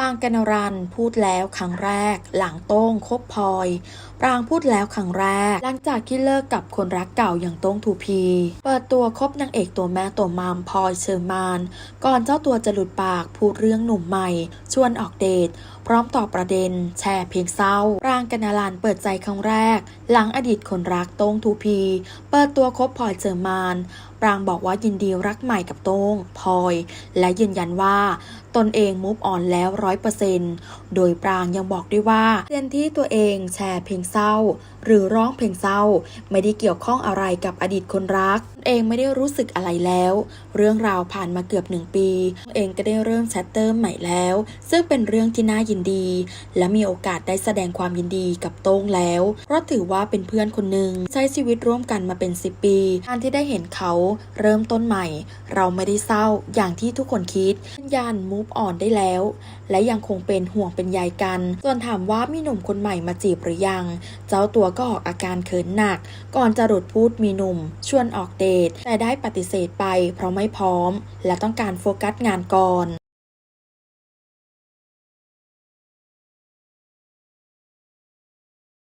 ปางกนรันพูดแล้วครั้งแรก หลังโต้งคบพลอย ปรางพูดแล้วครั้งแรก หลังจากที่เลิกกับคนรักเก่าอย่างโต้งทูพี เปิดตัวคบนางเอกตัวแม่ตัวมามพลอยเชอร์มานก่อนเจ้าตัวจะหลุดปากพูดเรื่องหนุ่มใหม่ ชวนออกเดท พร้อมตอบประเด็น แชร์เพลงเศร้า ปรางกนรันเปิดใจครั้งแรก หลังอดีตคนรักโต้งทูพี เปิดตัวคบพลอยเชอร์มาน รางบอกว่ายินดีรักใหม่กับโต้งพลอย และยืนยันว่าตนเองมูฟออนแล้วร้อยเปอร์เซนโดยปรางยังบอกด้วยว่าเรียนที่ตัวเองแชร์เพลงเศร้า หรือร้องเพลงเศร้า ไม่ได้เกี่ยวข้องอะไรกับอดีตคนรักตนเองไม่ได้รู้สึกอะไรแล้ว เรื่องราวผ่านมาเกือบหนึ่งปีตนเองก็ได้เริ่มแชตเตอร์ใหม่แล้ว ซึ่งเป็นเรื่องที่น่ายินดี และมีโอกาสได้แสดงความยินดีกับโต้งแล้ว เพราะถือว่าเป็นเพื่อนคนหนึ่งใช้ชีวิตร่วมกันมาเป็น 10 ปีการที่ได้เห็นเขาเริ่มต้นใหม่ เราไม่ได้เศร้าอย่างที่ทุกคนคิดยันมูฟออนได้แล้ว และยังคงเป็นห่วงเป็นใยกัน ส่วนถามว่ามีหนุ่มคนใหม่มาจีบหรือยัง เจ้าตัวก็ออกอาการเขินหนัก ก่อนจะหลุดพูดมีหนุ่ม ชวนออกเดท แต่ได้ปฏิเสธไปเพราะไม่พร้อม และต้องการโฟกัสงานก่อน